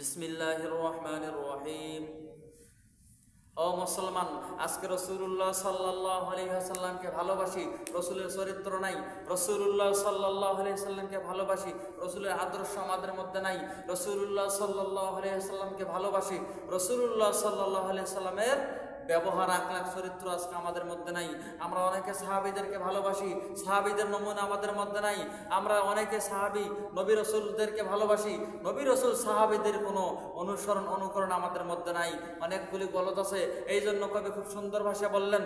বিসমিল্লাহির রহমানির রহিম ও মুসলমান, আজকে রসুল্লাহ সাল্লাহ আলহিহাসাল্লামকে ভালোবাসি, রসুলের চরিত্র নাই। রসুল্লাহ সাল্লাহ আলহিহাল্লামকে ভালোবাসি, রসুলের আদর্শ আমাদের মধ্যে নাই। রসুল্লাহ সাল্লাহ আলহিহাল্লামকে ভালোবাসি রসুল্লাহ সাল্লাহ আলহিহাল্লামের ব্যবহার আকলাক চরিত্র আজকে আমাদের মধ্যে নাই। আমরা অনেকে সাহাবিদেরকে ভালোবাসি, সাহাবিদের নমুনা আমাদের মধ্যে নাই। আমরা অনেকে সাহাবি, নবী রসুলদেরকে ভালোবাসি। নবী রসুল সাহাবিদের কোনো অনুসরণ, অনুকরণ আমাদের মধ্যে নাই। অনেকগুলি গলত আছে। এই জন্য কবি খুব সুন্দর ভাষায় বললেন,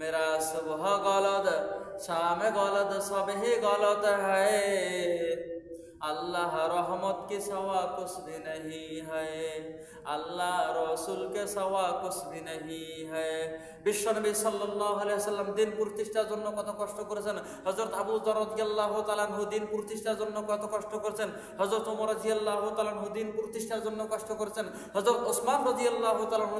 মেরা সুবহ গলদ, শাম গলদ সব হি গলত হ্যায় আল্লাহ রহমত কে সওয়া কুছ নহি হল্লাহ রসুল কে সওয়া কুছ নহি হিশ্বনবী সাল্লাম দিন প্রতিষ্ঠার জন্য কত কষ্ট করেছেন? হজরত আবু যর দিন প্রতিষ্ঠার জন্য কত কষ্ট করেছেন? হজরত উমর রাদিয়াল্লাহু দিন প্রতিষ্ঠার জন্য কষ্ট করেছেন? হজরত ওসমান রাজি আল্লাহ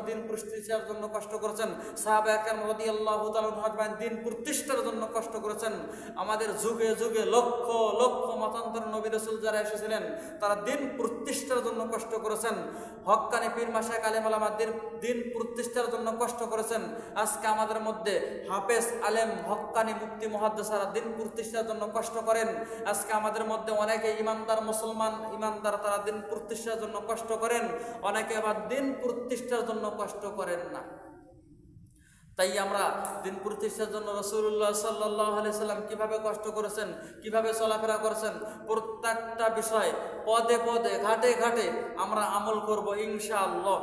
দিন প্রতিষ্ঠার জন্য কষ্ট করেছেন? সাহাবা একরাম রাদিয়াল্লাহু তাআলাহু দিন প্রতিষ্ঠার জন্য কষ্ট করেছেন? আমাদের যুগে যুগে লক্ষ লক্ষ মতান্তর নবী রাসূল যারা এসেছিলেন, তারা দিন প্রতিষ্ঠার জন্য কষ্ট করেছেন। হক্কানি পীর মাসায় কালেম আলামা দিন প্রতিষ্ঠার জন্য কষ্ট করেছেন। আজকে আমাদের মধ্যে হাফেজ, আলেম, হকানি মুক্তি মহাদ্দেসারা দিন প্রতিষ্ঠার জন্য কষ্ট করেন। আজকে আমাদের মধ্যে অনেকে ইমানদার মুসলমান, ইমানদার তারা দিন প্রতিষ্ঠার জন্য কষ্ট করেন। অনেকে আবার দিন প্রতিষ্ঠার জন্য কষ্ট করেন না। তাই আমরা দিন প্রতিষ্ঠার জন্য রসুল্লাহ সাল্লাহ সাল্লাম কীভাবে কষ্ট করেছেন, কীভাবে চলাফেরা করেছেন, প্রত্যেকটা বিষয় পদে পদে, ঘাটে ঘাটে আমরা আমল করব ইনশাআল্লাহ।